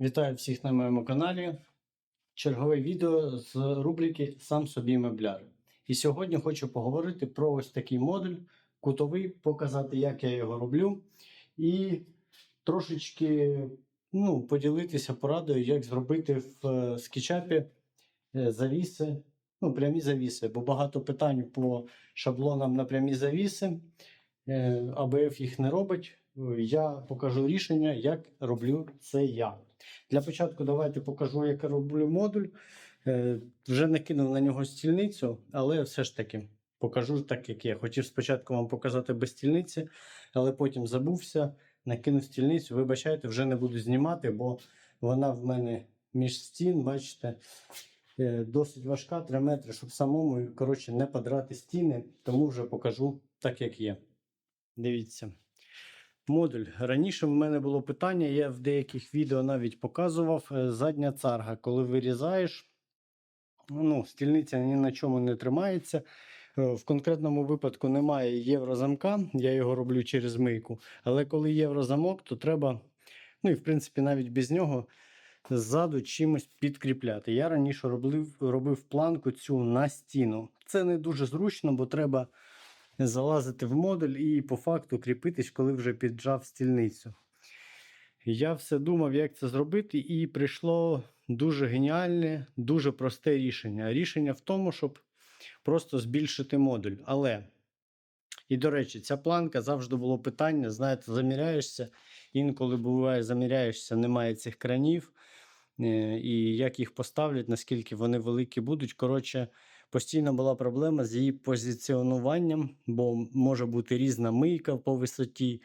Вітаю всіх на моєму каналі. Чергове відео з рубрики Сам собі мебляр. І сьогодні хочу поговорити про ось такий модуль кутовий, показати, як я його роблю, і трошечки ну, поділитися порадою, як зробити в е, скетчапі е, завіси, ну, прямі завіси, бо багато питань по шаблонам на прямі завіси. Е, АБФ їх не робить. Я покажу рішення, як роблю це я. Для початку давайте покажу, як я роблю модуль. Е, Вже накинув на нього стільницю, але все ж таки покажу так, як є. Хотів спочатку вам показати без стільниці, але потім забувся, накинув стільницю. Вибачайте, вже не буду знімати, бо вона в мене між стін, бачите, е, досить важка, 3 метри, щоб самому коротше, не подрати стіни, тому вже покажу так, як є. Дивіться. Модуль. Раніше в мене було питання, я в деяких відео навіть показував е, задня царга. Коли вирізаєш, ну, стільниця ні на чому не тримається. Е, В конкретному випадку немає єврозамка, я його роблю через мийку. Але коли єврозамок, то треба, ну і в принципі навіть без нього ззаду чимось підкріпляти. Я раніше робив, робив планку цю на стіну. Це не дуже зручно, бо треба залазити в модуль і по факту кріпитись, коли вже піджав стільницю. Я все думав, як це зробити, і прийшло дуже геніальне, дуже просте рішення. Рішення в тому, щоб просто збільшити модуль. Але, і до речі, ця планка завжди було питання: знаєте, заміряєшся, інколи буває, заміряєшся, немає цих кранів, е, і як їх поставлять, наскільки вони великі будуть. Коротше, постійно була проблема з її позиціонуванням, бо може бути різна мийка по висоті,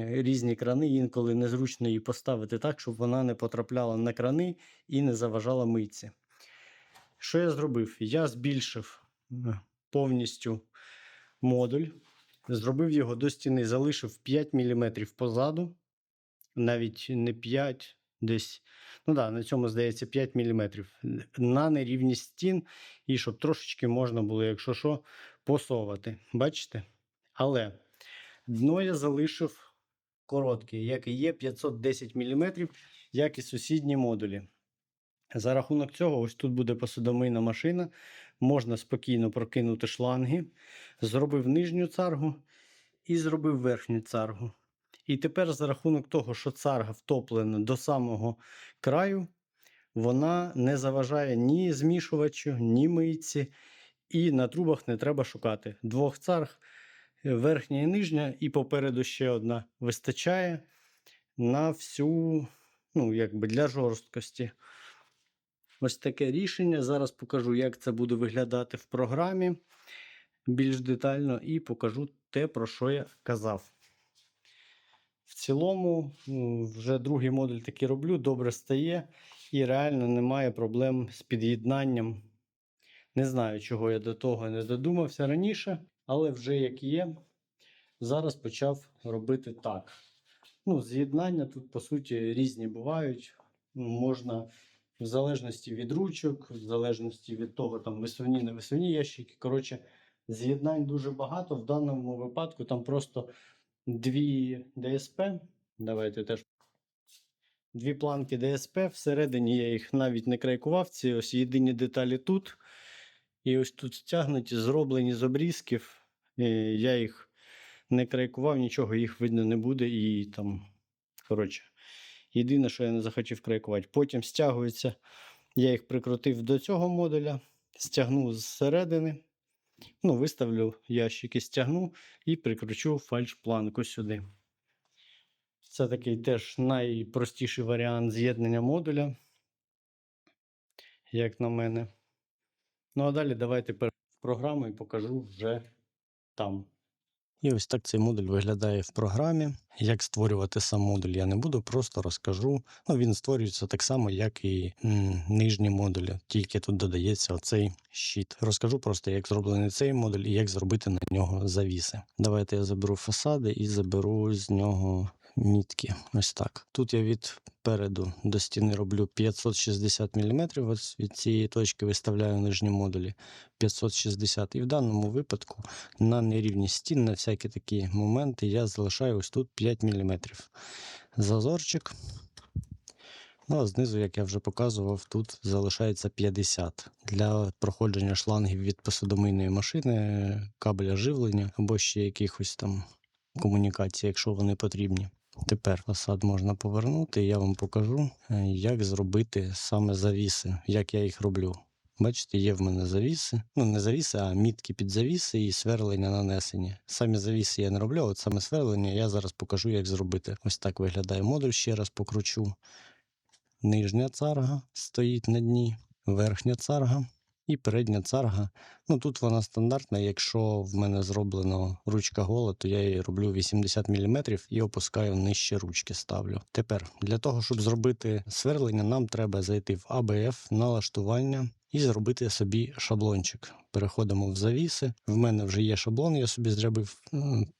різні крани. Інколи незручно її поставити так, щоб вона не потрапляла на крани і не заважала мийці. Що я зробив? Я збільшив повністю модуль, зробив його до стіни, залишив 5 мм позаду, навіть не 5, десь. Ну да, на цьому здається 5 мм на нерівність стін, і щоб трошечки можна було, якщо що, посовати. Бачите? Але дно я залишив коротке, як і є 510 мм, як і сусідні модулі. За рахунок цього, ось тут буде посудомийна машина. Можна спокійно прокинути шланги. Зробив нижню царгу і зробив верхню царгу. І тепер, за рахунок того, що царга втоплена до самого краю, вона не заважає ні змішувачу, ні мийці, і на трубах не треба шукати. Двох царг, е, верхня і нижня, і попереду ще одна вистачає на всю, ну, якби для жорсткості. Ось таке рішення. Зараз покажу, як це буде виглядати в програмі більш детально, і покажу те, про що я казав. В цілому, вже другий модуль такий роблю, добре стає і реально немає проблем з під'єднанням. Не знаю, чого я до того не додумався раніше, але вже як є, зараз почав робити так. Ну, з'єднання тут, по суті, різні бувають. Ну, Можна в залежності від ручок, в залежності від того, там висувні, не висувні ящики. Коротше, з'єднань дуже багато. В даному випадку там просто дві ДСП. Давайте теж. Дві планки ДСП. Всередині я їх навіть не крайкував. Ці ось єдині деталі тут. І ось тут стягнуті, зроблені з обрізків. Я їх не крайкував, нічого їх видно не буде. І там, коротше, єдине, що я не захотів крайкувати. Потім стягується. Я їх прикрутив до цього модуля, стягнув зсередини. Ну, виставлю ящики, стягну і прикручу фальш-планку сюди. Це такий теж найпростіший варіант з'єднання модуля, як на мене. Ну, а далі давайте в програму і покажу вже там. І ось так цей модуль виглядає в програмі. Як створювати сам модуль, я не буду, просто розкажу. Ну, він створюється так само, як і нижні модулі, тільки тут додається оцей щит. Розкажу просто, як зроблений цей модуль і як зробити на нього завіси. Давайте я заберу фасади і заберу з нього мітки. Ось так. Тут я від переду до стіни роблю 560 мм. Ось від цієї точки виставляю нижні модулі 560 І в даному випадку на нерівність стін, на всякі такі моменти я залишаю ось тут 5 мм. Зазорчик. Ну а знизу, як я вже показував, тут залишається 50 для проходження шлангів від посудомийної машини, кабеля живлення або ще якихось там комунікацій, якщо вони потрібні. Тепер фасад можна повернути, і я вам покажу, е, як зробити саме завіси, як я їх роблю. Бачите, є в мене завіси. Ну, не завіси, а мітки під завіси і сверлення нанесені. Самі завіси я не роблю, от саме сверлення я зараз покажу, як зробити. Ось так виглядає модуль, ще раз покручу. Нижня царга стоїть на дні, верхня царга і передня царга. Ну тут вона стандартна. Якщо в мене зроблено ручка гола, то я її роблю 80 мм і опускаю нижче ручки ставлю. Тепер для того, щоб зробити сверлення, нам треба зайти в ABF, налаштування і зробити собі шаблончик. Переходимо в завіси. В мене вже є шаблон, я собі зробив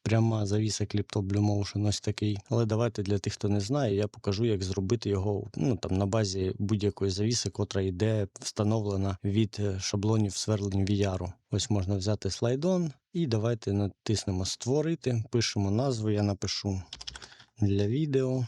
пряма завіса Cliptop Blue Motion, ось такий. Але давайте для тих, хто не знає, я покажу, як зробити його ну, там, на базі будь-якої завіси, котра йде встановлена від е, шаблонів сверлень VR. Ось можна взяти слайдон і давайте натиснемо Створити, пишемо назву, я напишу для відео,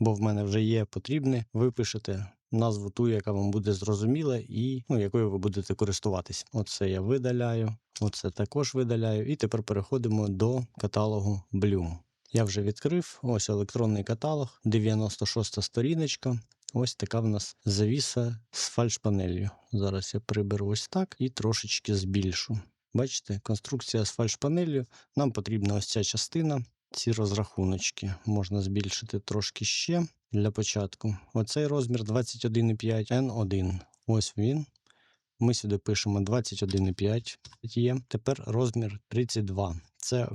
бо в мене вже є потрібне. Ви пишете назву ту, яка вам буде зрозуміла, і ну, якою ви будете користуватись. Оце я видаляю, оце також видаляю. І тепер переходимо до каталогу Bloom. Я вже відкрив ось електронний каталог, 96 сторіночка. Ось така в нас завіса з фальшпанелью. Зараз я приберу ось так і трошечки збільшу. Бачите, конструкція з фальшпанелью. Нам потрібна ось ця частина. Ці розрахуночки можна збільшити трошки ще для початку. Оцей розмір 21,5 N1. Ось він. Ми сюди пишемо 21,5 є. Тепер розмір 32. Це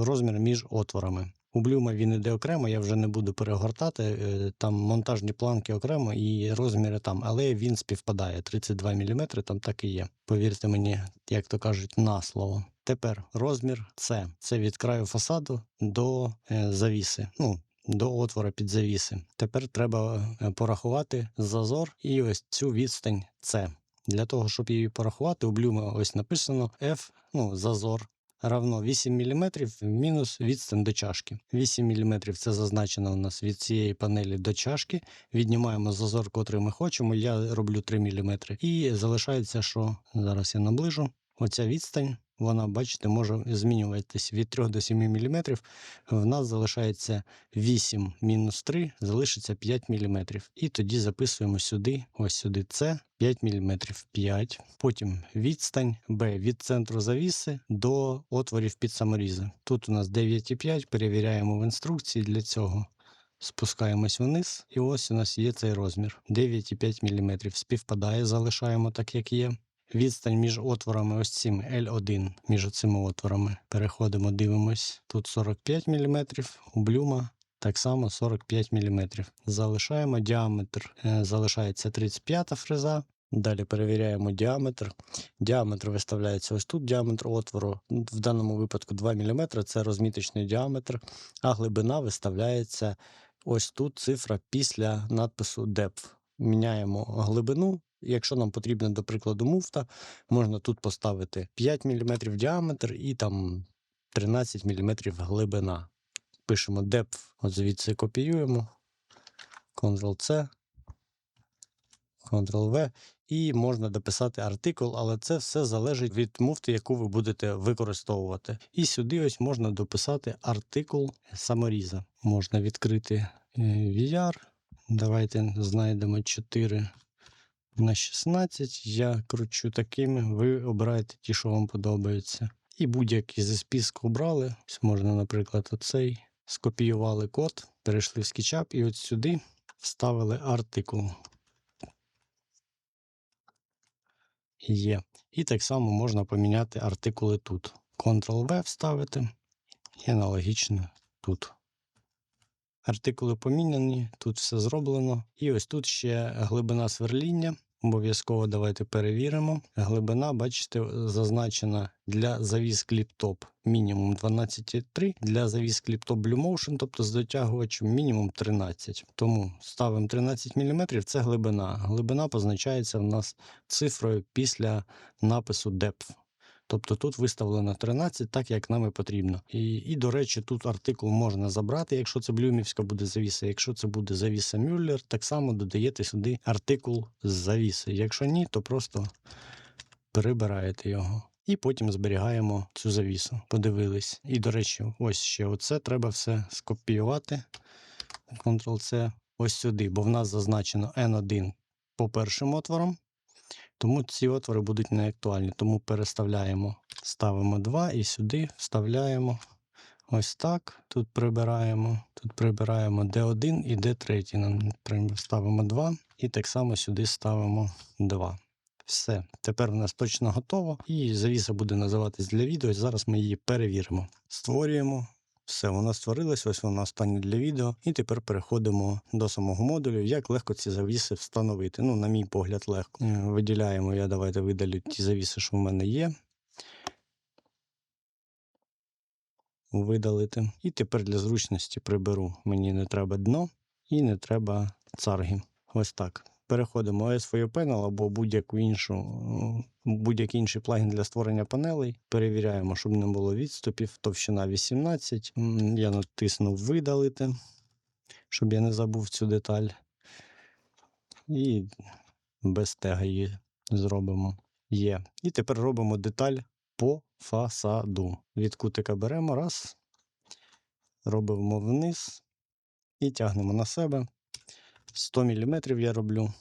розмір між отворами. У блюма він іде окремо, я вже не буду перегортати. е, Там монтажні планки окремо і розміри там, але він співпадає. 32 мм там так і є. Повірте мені, як то кажуть, на слово. Тепер розмір С. Це від краю фасаду до е, завіси. Ну, до отвора під завіси. Тепер треба е, порахувати зазор і ось цю відстань С. Для того, щоб її порахувати, у блюма ось написано F, ну, зазор равно 8 мм мінус відстань до чашки. 8 мм це зазначено у нас від цієї панелі до чашки. Віднімаємо зазор, котрий ми хочемо. Я роблю 3 мм. І залишається, що зараз я наближу. Оця відстань, вона, бачите, може змінюватись від 3 до 7 мм. В нас залишається 8 мінус 3, залишиться 5 мм. І тоді записуємо сюди, ось сюди С, 5 мм. 5. Потім відстань Б від центру завіси до отворів під саморізи. Тут у нас 9,5, перевіряємо в інструкції для цього. Спускаємось вниз, і ось у нас є цей розмір 9,5 мм. Співпадає, залишаємо так, як є. Відстань між отворами, ось цим L1, між цими отворами. Переходимо, дивимось. Тут 45 мм, у блюма так само 45 мм. Залишаємо діаметр, е, залишається 35 фреза. Далі перевіряємо діаметр. Діаметр виставляється ось тут, діаметр отвору. В даному випадку 2 мм це розміточний діаметр, а глибина виставляється ось тут цифра після надпису depth. Міняємо глибину. Якщо нам потрібно, до прикладу, муфта, можна тут поставити 5 мм діаметр і там 13 мм глибина. Пишемо depth, от звідси копіюємо. Ctrl-C, Ctrl-V. І можна дописати артикул, але це все залежить від муфти, яку ви будете використовувати. І сюди ось можна дописати артикул саморіза. Можна відкрити е, VR. Давайте знайдемо 4 на 16. Я кручу такими. Ви обираєте ті, що вам подобаються. І будь-який зі списку обрали. Ось можна, наприклад, оцей. Скопіювали код, перейшли в SketchUp і от сюди вставили артикул. Є. І так само можна поміняти артикули тут. Ctrl-V вставити і аналогічно тут. Артикули поміняні, тут все зроблено. І ось тут ще глибина сверління. Обов'язково давайте перевіримо. Глибина, бачите, зазначена для завіс кліптоп мінімум 12,3, для завіс кліптоп Blue Motion, тобто з дотягувачем мінімум 13. Тому ставимо 13 мм, це глибина. Глибина позначається в нас цифрою після напису depth. Тобто тут виставлено 13, так як нам і потрібно. І, і до речі, тут артикул можна забрати, якщо це блюмівська буде завіса. Якщо це буде завіса Мюллер, так само додаєте сюди артикул з завіси. Якщо ні, то просто прибираєте його. І потім зберігаємо цю завісу. Подивились. І, до речі, ось ще оце треба все скопіювати. Ctrl-C ось сюди, бо в нас зазначено N1 по першим отворам. Тому ці отвори будуть не актуальні. Тому переставляємо, ставимо 2 і сюди вставляємо ось так. Тут прибираємо, тут прибираємо D1 і D3. Нам треба- ставимо 2 і так само сюди ставимо 2. Все, тепер у нас точно готово. І завіса буде називатись для відео. Зараз ми її перевіримо. Створюємо. Все, вона створилась, ось вона остання для відео. І тепер переходимо до самого модулю, як легко ці завіси встановити. Ну, на мій погляд, легко. Е, Виділяємо, я давайте видалю ті завіси, що в мене є. Видалити. І тепер для зручності приберу. Мені не треба дно і не треба царги. Ось так. Переходимо OS Panel або будь-яку іншу, будь-який інший плагін для створення панелей. Перевіряємо, щоб не було відступів. Товщина 18. Я натиснув видалити, щоб я не забув цю деталь. І без тега її зробимо. Є. І тепер робимо деталь по фасаду. Від кутика беремо раз, робимо вниз і тягнемо на себе. 100 мм я роблю.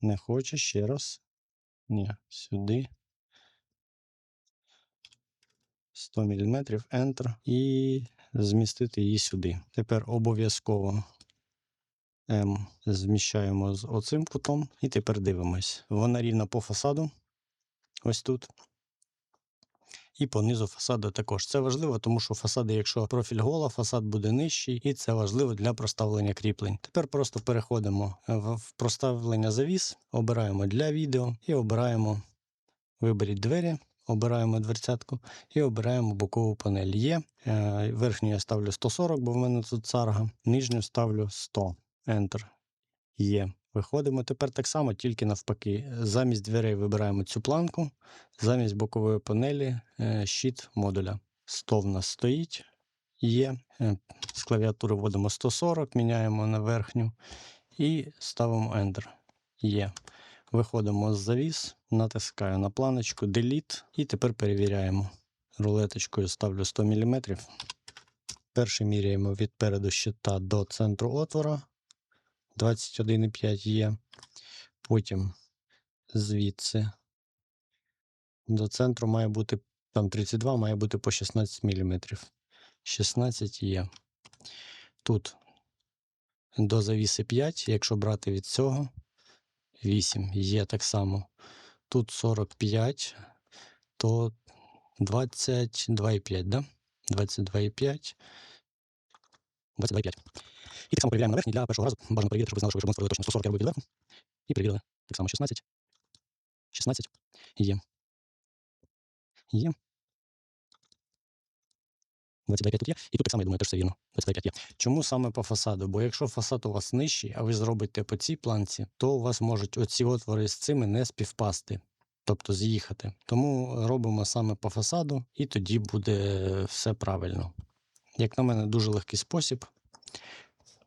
Не хоче ще раз. Ні, сюди. 100 мм, Enter. І змістити її сюди. Тепер обов'язково М зміщаємо з оцим кутом. І тепер дивимось. Вона рівна по фасаду. Ось тут. І по низу фасаду також. Це важливо, тому що фасади, якщо профіль гола, фасад буде нижчий, і це важливо для проставлення кріплень. Тепер просто переходимо е, в проставлення завіс, обираємо для відео і обираємо виберіть двері, обираємо дверцятку і обираємо бокову панель. Є. Е, Верхню я ставлю 140, бо в мене тут царга. Нижню ставлю 100. Enter. Є. Виходимо тепер так само, тільки навпаки. Замість дверей вибираємо цю планку, замість бокової панелі е, щит модуля. 100 в нас стоїть. Є. Е, З клавіатури вводимо 140, міняємо на верхню і ставимо Enter. Є. Виходимо з завіс, натискаю на планочку Delete і тепер перевіряємо. Рулеточкою ставлю 100 мм. Перше міряємо від переду щита до центру отвора. 21,5 є. Потім звідси до центру має бути там 32, має бути по 16 мм. 16 є. Тут до завіси 5, якщо брати від цього 8 є так само. Тут 45, то 22,5, да? 22,5. 22,5. І так само перевіряємо на верхній для першого разу. Бажано перевірити, щоб ви знали, що ми створили точно 140, я робив відверху. І перевірили. Так само 16. 16. Є. Є. 22,5 тут є. І тут так само, я думаю, теж все вірно. 22,5 є. Чому саме по фасаду? Бо якщо фасад у вас нижчий, а ви зробите по цій планці, то у вас можуть оці отвори з цими не співпасти. Тобто з'їхати. Тому робимо саме по фасаду, і тоді буде все правильно. Як на мене, дуже легкий спосіб.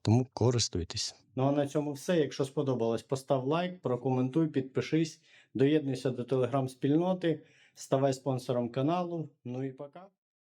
Тому користуйтесь. Ну а на цьому все. Якщо сподобалось, постав лайк, прокоментуй, підпишись, доєднуйся до телеграм-спільноти, ставай спонсором каналу. Ну і пока.